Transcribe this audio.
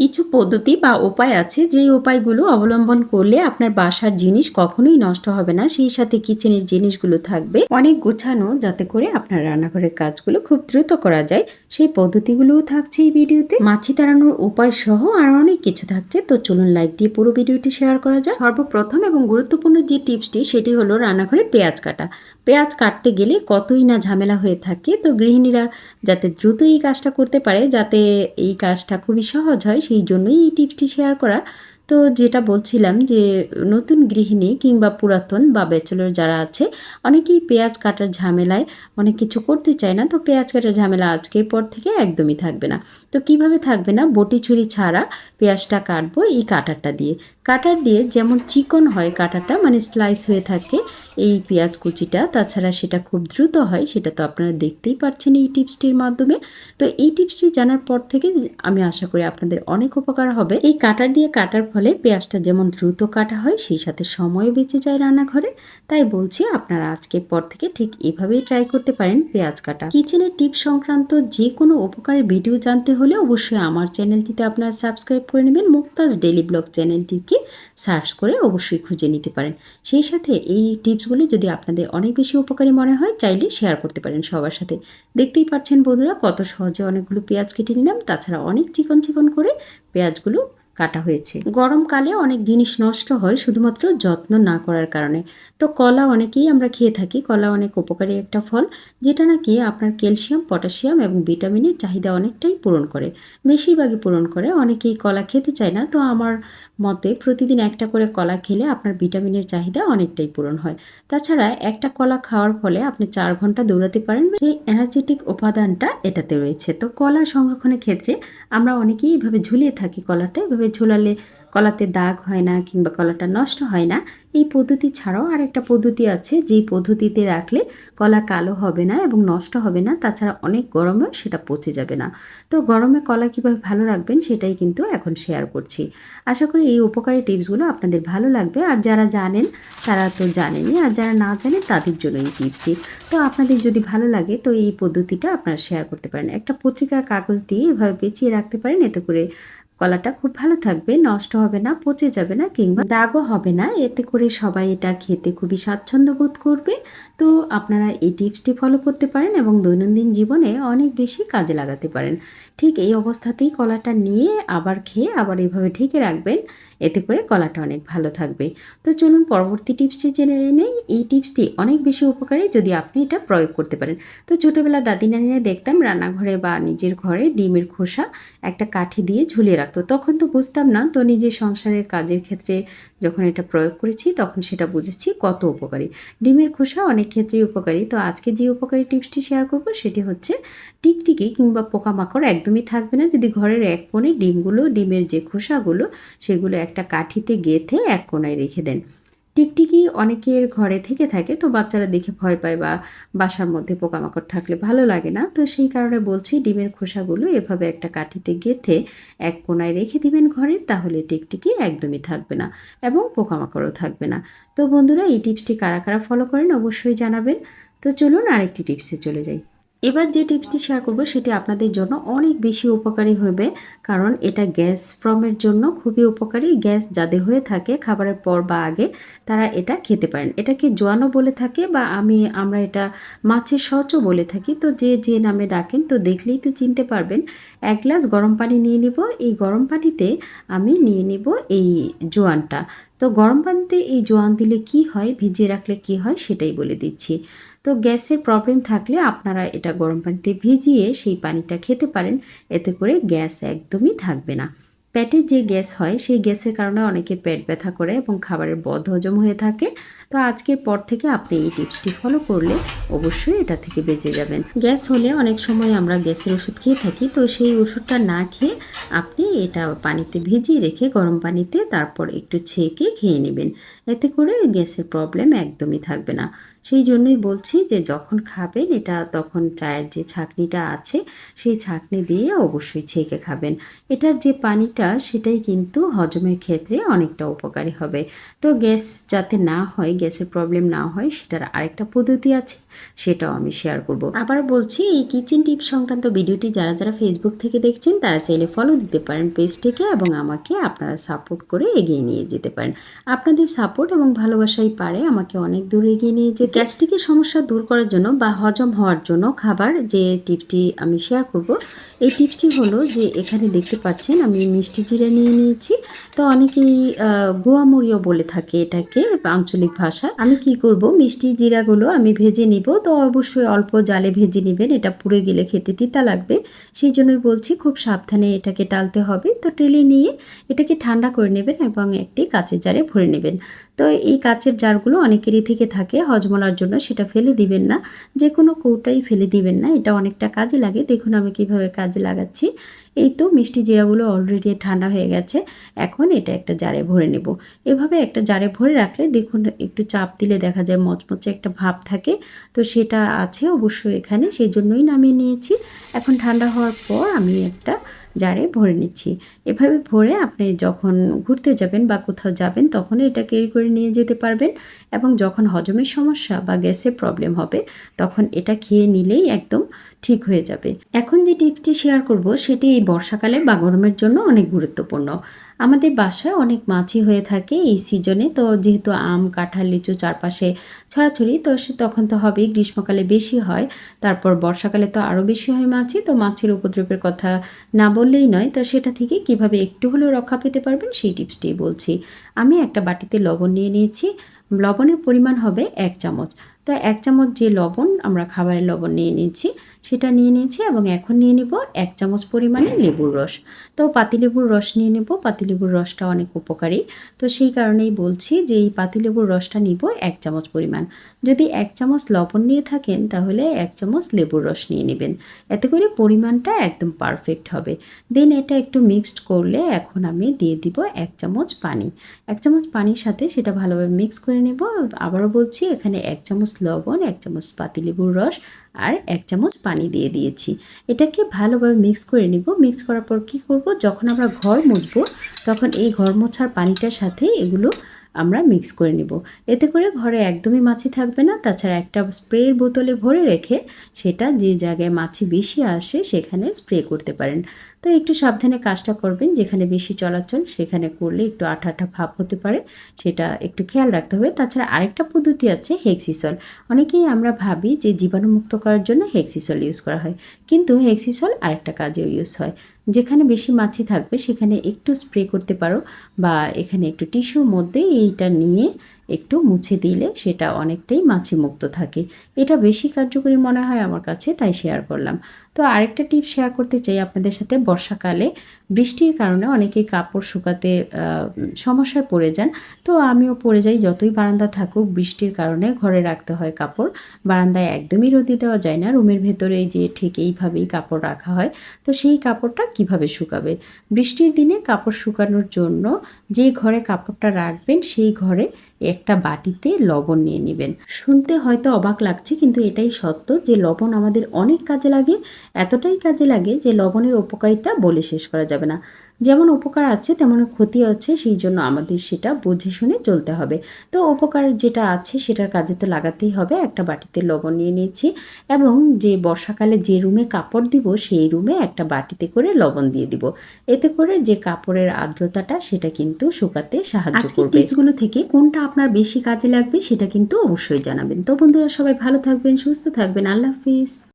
কিছু পদ্ধতি বা উপায় আছে যেই উপায়গুলো অবলম্বন করলে আপনার বাসার জিনিস কখনোই নষ্ট হবে না। সেই সাথে কিচেনের জিনিসগুলো থাকবে অনেক গোছানো যাতে করে আপনার রান্নাঘরের কাজগুলো খুব দ্রুত করা যায়। সেই পদ্ধতিগুলোও থাকছে এই ভিডিওতে। মাছি তাড়ানোর উপায় সহ আর অনেক কিছু থাকছে। তো চলুন লাইক দিয়ে পুরো ভিডিওটি শেয়ার করা যায় সর্বপ্রথম এবং গুরুত্বপূর্ণ যে টিপসটি সেটি হলো রান্নাঘরে পেঁয়াজ কাটা। পেঁয়াজ কাটতে গেলে কতই না ঝামেলা হয়ে থাকে। তো গৃহিণীরা যাতে দ্রুত এই কাজটা করতে পারে, যাতে এই কাজটা খুবই সহজ হয় সেই জন্যই এই টিপসটি শেয়ার করা। তো যেটা বলছিলাম যে নতুন গৃহিণী কিংবা পুরাতন বা ব্যাচেলর যারা আছে, অনেকেই পেঁয়াজ কাটার ঝামেলায় অনেক কিছু করতে চায় না। তো পেঁয়াজ কাটার ঝামেলা আজকের পর থেকে একদমই থাকবে না। তো কীভাবে থাকবে না? বটি ছুরি ছাড়া পেঁয়াজটা কাটবো এই কাটারটা দিয়ে। কাটার দিয়ে যেমন চিকন হয় কাটাটা মানে স্লাইস হয়ে থাকে এই পেঁয়াজ কুচিটা, তাছাড়া সেটা খুব দ্রুত হয়, সেটা তো আপনারা দেখতেই পাচ্ছেন এই টিপসটির মাধ্যমে। তো এই টিপসটি জানার পর থেকে আমি আশা করি আপনাদের অনেক উপকার হবে। এই কাটার দিয়ে কাটার ফলে পেঁয়াজটা যেমন দ্রুত কাটা হয়, সেই সাথে সময় বেঁচে যায় রান্নাঘরে। তাই বলছি আপনারা আজকের পর থেকে ঠিক এভাবেই ট্রাই করতে পারেন পেঁয়াজ কাটা। কিচেনের টিপ সংক্রান্ত যে কোনো উপকারের ভিডিও জানতে হলে অবশ্যই আমার চ্যানেলটিতে আপনারা সাবস্ক্রাইব করে নেবেন। মুক্তাজ ডেলি ব্লগ চ্যানেলটিকে সার্চ করে অবশ্যই খুঁজে নিতে পারেন। সেই সাথে এই টিপসগুলি যদি আপনাদের অনেক বেশি উপকারী মনে হয়, চাইলে শেয়ার করতে পারেন সবার সাথে। দেখতেই পাচ্ছেন বন্ধুরা, কত সহজে অনেকগুলো পেঁয়াজ কেটে নিলাম। তাছাড়া অনেক চিকন চিকন করে পেঁয়াজগুলো কাটা হয়েছে। গরমকালে অনেক জিনিস নষ্ট হয় শুধুমাত্র যত্ন না করার কারণে। তো কলা অনেকেই আমরা খেয়ে থাকি। কলা অনেক উপকারী একটা ফল, যেটা নাকি আপনার ক্যালসিয়াম, পটাশিয়াম এবং ভিটামিনের চাহিদা অনেকটাই পূরণ করে। বেশিরভাগই পূরণ করে, অনেকেই কলা খেতে চায় না। তো আমার মতে প্রতিদিন একটা করে কলা খেলে আপনার ভিটামিনের চাহিদা অনেকটাই পূরণ হয়। তাছাড়া একটা কলা খাওয়ার ফলে আপনি চার ঘণ্টা দৌড়াতে পারেন। সেই এনার্জেটিক উপাদানটা এটাতে রয়েছে। তো কলা সংরক্ষণের ক্ষেত্রে আমরা অনেকেই এভাবে ঝুলিয়ে থাকি কলাটা, এভাবে ঝোলালে কলাতে দাগ হয় না কিংবা কলাটা নষ্ট হয় না, এই পদ্ধতি ছাড়াও আরেকটা পদ্ধতি আছে, যেই পদ্ধতিতে রাখলে কলা কালো হবে না এবং নষ্ট হবে না, তাছাড়া অনেক গরমেও সেটা পচে যাবে না। তো গরমে কলা কীভাবে ভালো রাখবেন সেটাই কিন্তু এখন শেয়ার করছি। আশা করি এই উপকারী টিপসগুলো আপনাদের ভালো লাগবে, আর যারা জানেন তারা তো জানেনই, আর যারা না জানেন তাদের জন্য এই টিপসটি। তো আপনাদের যদি ভালো লাগে তো এই পদ্ধতিটা আপনারা শেয়ার করতে পারেন। একটা পত্রিকার কাগজ দিয়ে এভাবে পেঁচিয়ে রাখতে পারেন, এতে করে কলাটা খুব ভালো থাকবে, নষ্ট হবে না, পচে যাবে না কিংবা দাগও হবে না। এতে করে সবাই এটা খেতে খুবই স্বাচ্ছন্দ্য বোধ করবে। তো আপনারা এই টিপসটি ফলো করতে পারেন এবং দৈনন্দিন জীবনে অনেক বেশি কাজে লাগাতে পারেন। ঠিক এই অবস্থাতেই কলাটা নিয়ে আবার খেয়ে আবার এইভাবে ঢেকে রাখবেন, এতে করে কলাটা অনেক ভালো থাকবে। তো চলুন পরবর্তী টিপসটি জেনে নেই। এই টিপসটি অনেক বেশি উপকারী যদি আপনি এটা প্রয়োগ করতে পারেন। তো ছোটোবেলা দাদি নানিরা দেখতাম রান্নাঘরে বা নিজের ঘরে ডিমের খোসা একটা কাঠি দিয়ে ঝুলিয়ে রাখতো। তখন তো বুঝতাম না, তো নিজের সংসারের কাজের ক্ষেত্রে যখন এটা প্রয়োগ করেছি, তখন সেটা বুঝেছি কত উপকারী। ডিমের খোসা অনেক ক্ষেত্রেই উপকারী, তো আজকে যে উপকারী টিপসটি শেয়ার করব সেটি হচ্ছে টিকটিকি কিংবা পোকামাকড় একদমই থাকবে না। যদি ঘরের এক কোণে ডিমগুলো, ডিমের যে খোসাগুলো, সেগুলো একটা কাঠিতে গেঁথে এক কোনায় রেখে দেন। টিকটিকি অনেকের ঘরে থেকে থাকে, তো বাচ্চারা দেখে ভয় পায় বা বাসার মধ্যে পোকামাকড় থাকলে ভালো লাগে না। তো সেই কারণে বলছি ডিমের খোসাগুলো এভাবে একটা কাঠিতে গেঁথে এক কোনায় রেখে দিবেন ঘরের তাহলে টিকটিকি একদমই থাকবে না এবং পোকামাকড়ও থাকবে না। তো বন্ধুরা, এই টিপসটি কারা কারা ফলো করেন অবশ্যই জানাবেন। তো চলুন আরেকটি টিপসে চলে যাই। এবার যে টিপসটি শেয়ার করব, সেটি আপনাদের জন্য অনেক বেশি উপকারী হবে কারণ এটা গ্যাস ফ্রমের জন্য খুবই উপকারী। গ্যাস যাদের হয়ে থাকে খাবারের পর বা আগে, তারা এটা খেতে পারেন। এটাকে জোয়ানো বলে থাকে বা আমি, আমরা এটা মাছের সচও বলে থাকি। তো যে যে নামে ডাকেন, তো দেখলেই তো চিনতে পারবেন। এক গ্লাস গরম পানি নিয়ে নিব। এই গরম পানিতে আমি নিয়ে নিব এই জোয়ানটা। তো গরম পানিতে এই জোয়ান দিলে কি হয়, ভিজিয়ে রাখলে কি হয়, সেটাই বলে দিচ্ছি। তো গ্যাসের প্রবলেম থাকলে আপনারা এটা গরম পানিতে ভিজিয়ে সেই পানিটা খেতে পারেন। এতে করে গ্যাস একদমই থাকবে না। পেটে যে গ্যাস হয়, সেই গ্যাসের কারণে অনেকে পেট ব্যথা করে এবং খাবারের বদ হজম হয়ে থাকে। তো আজকের পর থেকে আপনি এই টিপসটি ফলো করলে অবশ্যই এটা থেকে বেঁচে যাবেন। গ্যাস হলে অনেক সময় আমরা গ্যাসের ওষুধ খেয়ে থাকি। তো সেই ওষুধটা না খেয়ে আপনি এটা পানিতে ভিজিয়ে রেখে গরম পানিতে তারপর একটু ছেঁকে খেয়ে নেবেন। এতে করে গ্যাসের প্রবলেম একদমই থাকবে না। সেই জন্যই বলছি যে যখন খাবেন, এটা তখন চায়ের যে ছাঁকনিটা আছে, সেই ছাঁকনি দিয়ে অবশ্যই ছেঁকে খাবেন। এটার যে পানিটা, সেটাই কিন্তু হজমের ক্ষেত্রে অনেকটা উপকারী হবে। তো গ্যাস যাতে না হয়, গ্যাসের প্রবলেম না হয়, সেটার আরেকটা পদ্ধতি আছে, সেটাও আমি শেয়ার করব। আবার বলছি, এই কিচেন টিপ সংক্রান্ত ভিডিওটি যারা যারা ফেসবুক থেকে দেখছেন, তারা চাইলে ফলো দিতে পারেন পেজটিকে এবং আমাকে আপনারা সাপোর্ট করে এগিয়ে নিয়ে যেতে পারেন। আপনাদের সাপোর্ট এবং ভালোবাসাই পারে আমাকে অনেক দূর এগিয়ে নিয়ে যেতে। গ্যাস্ট্রিকের সমস্যা দূর করার জন্য বা হজম হওয়ার জন্য খাবার যে টিপটি আমি শেয়ার করব, এই টিপটি হলো যে এখানে দেখতে পাচ্ছেন আমি মিষ্টি জিরা নিয়ে নিয়েছি। তো অনেকেই গোয়ামুড়িও বলে থাকে এটাকে আঞ্চলিক ভাষা আমি কি করব, মিষ্টি জিরাগুলো আমি ভেজে নিব। তো অবশ্যই অল্প জালে ভেজে নেবেন, এটা পুড়ে গেলে খেতে তিতা লাগবে। সেই জন্যই বলছি খুব সাবধানে এটাকে টালতে হবে। তো টেলে নিয়ে এটাকে ঠান্ডা করে নেবেন এবং একটি কাঁচের জারে ভরে নেবেন। তো এই কাচের জারগুলো অনেকেরই থেকে থাকে হজমলার জন্য সেটা ফেলে দিবেন না। যে কোনো কৌটাই ফেলে দিবেন না। এটা অনেকটা কাজে লাগে। দেখুন আমি কীভাবে কাজে লাগাচ্ছি। এই তো মিষ্টি জিরাগুলো অলরেডি ঠান্ডা হয়ে গেছে, এখন এটা একটা জারে ভরে নেব। এভাবে একটা জারে ভরে রাখলে দেখুন একটু চাপ দিলে দেখা যায় মচমচে একটা ভাব থাকে, তো সেটা আছে অবশ্যই এখানে সেই জন্যই নামিয়ে নিয়েছি। এখন ঠান্ডা হওয়ার পর আমি একটা জারে ভরে নিচ্ছি। এভাবে ভরে আপনি যখন ঘুরতে যাবেন বা কোথাও যাবেন, তখন এটা ক্যারি করে নিয়ে যেতে পারবেন এবং যখন হজমের সমস্যা বা গ্যাসের প্রবলেম হবে, তখন এটা খেয়ে নিলেই একদম ঠিক হয়ে যাবে। এখন যে টিপটি শেয়ার করব, সেটি এই বর্ষাকালে বা গরমের জন্য অনেক গুরুত্বপূর্ণ। আমাদের বাসায় অনেক মাছই হয়ে থাকে এই সিজনে তো যেহেতু আম, কাঁঠাল, লিচু চারপাশে ছড়াছড়ি, তো সে তখন তো হবেই, গ্রীষ্মকালে বেশি হয়। তারপর বর্ষাকালে তো আরও বেশি হয় মাছি তো মাছের উপদ্রবের কথা না বললেই নয়। তো সেটা থেকে কীভাবে একটু হলেও রক্ষা পেতে পারবেন, সেই টিপসটি বলছি। আমি একটা বাটিতে লবণ নিয়ে নিয়েছি। লবণের পরিমাণ হবে এক চামচ। তো এক চামচ যে লবণ আমরা খাবারের লবণ নিয়ে নিয়েছি, সেটা নিয়ে নিয়েছি এবং এখন নিয়ে নিব এক চামচ পরিমাণে লেবুর রস। তো পাতিলেবুর রস নিয়ে নেব, পাতিলেবুর রসটা অনেক উপকারী। তো সেই কারণেই বলছি যে এই পাতিলেবুর রসটা নিব এক চামচ পরিমাণ। যদি এক চামচ লবণ নিয়ে থাকেন, তাহলে এক চামচ লেবুর রস নিয়ে নেবেন। এতে করে পরিমাণটা একদম পারফেক্ট হবে। দেন এটা একটু মিক্সড করলে এখন আমি দিয়ে দিব এক চামচ পানি। এক চামচ পানির সাথে সেটা ভালোভাবে মিক্স করে নেব। আবারও বলছি, এখানে এক চামচ লবণ, এক চামচ পাতিলেবুর রস আর এক চামচ পানি দিয়ে দিয়েছি। এটাকে ভালোভাবে মিক্স করে নিব। মিক্স করার পর কি করব? যখন আমরা ঘর মুছবো, তখন এই ঘর মোছার পানিটার সাথে এগুলো আমরা মিক্স করে নিব। এতে করে ঘরে একদমই মাছি থাকবে না। তাছাড়া একটা স্প্রের বোতলে ভরে রেখে সেটা যে জায়গায় মাছি বেশি আসে সেখানে স্প্রে করতে পারেন। তো একটু সাবধানে কাজটা করবেন। যেখানে বেশি চলাচল সেখানে করলে একটু আঠা আঠা ভাব হতে পারে। সেটা একটু খেয়াল রাখতে হবে। তাছাড়া আরেকটা পদ্ধতি আছে হেক্সিসল অনেকেই আমরা ভাবি যে জীবাণুমুক্ত করার জন্য হেক্সিসল ইউজ করা হয়। কিন্তু হেক্সিসল আরেকটা কাজেও ইউজ হয়। যেখানে বেশি মাছি থাকবে সেখানে একটু স্প্রে করতে পারো বা এখানে একটু টিস্যুর মধ্যে এইটা নিয়ে একটু মুছে দিলে সেটা অনেকটাই মাছি মুক্ত থাকে। এটা বেশি কার্যকরী মনে হয় আমার কাছে, তাই শেয়ার করলাম। তো আরেকটা টিপ শেয়ার করতে চাই আপনাদের সাথে। বর্ষাকালে বৃষ্টির কারণে অনেকেই কাপড় শুকাতে সমস্যায় পড়ে যান। তো আমিও পড়ে যাই, যতই বারান্দা থাকুক, বৃষ্টির কারণে ঘরে রাখতে হয় কাপড়। বারান্দায় একদমই রোদি দেওয়া যায় না। রুমের ভেতরে যে ঠিক এইভাবেই কাপড় রাখা হয়। তো সেই কাপড়টা কীভাবে শুকাবে? বৃষ্টির দিনে কাপড় শুকানোর জন্য যে ঘরে কাপড়টা রাখবেন, সেই ঘরে একটা বাটিতে লবণ নিয়ে নেবেন। শুনতে হয়তো অবাক লাগছে, কিন্তু এটাই সত্য যে লবণ আমাদের অনেক কাজে লাগে, এতটাই কাজে লাগে যে লবণের উপকারিতা বলে শেষ করা যাবে না। যেমন উপকার আছে তেমন ক্ষতি আছে সেই জন্য আমাদের সেটা বুঝে শুনে চলতে হবে। তো উপকার যেটা আছে সেটার কাজে তো লাগাতেই হবে। একটা বাটিতে লবণ নিয়ে নিয়েছি এবং যে বর্ষাকালে যে রুমে কাপড় দিব সেই রুমে একটা বাটিতে করে লবণ দিয়ে দিব। এতে করে যে কাপড়ের আর্দ্রতাটা সেটা কিন্তু শুকাতে সাহায্য করবে। টিপসগুলো থেকে কোনটা আপনার বেশি কাজে লাগবে সেটা কিন্তু অবশ্যই জানাবেন। তো বন্ধুরা সবাই ভালো থাকবেন সুস্থ থাকবেন। আল্লাহ হাফিজ।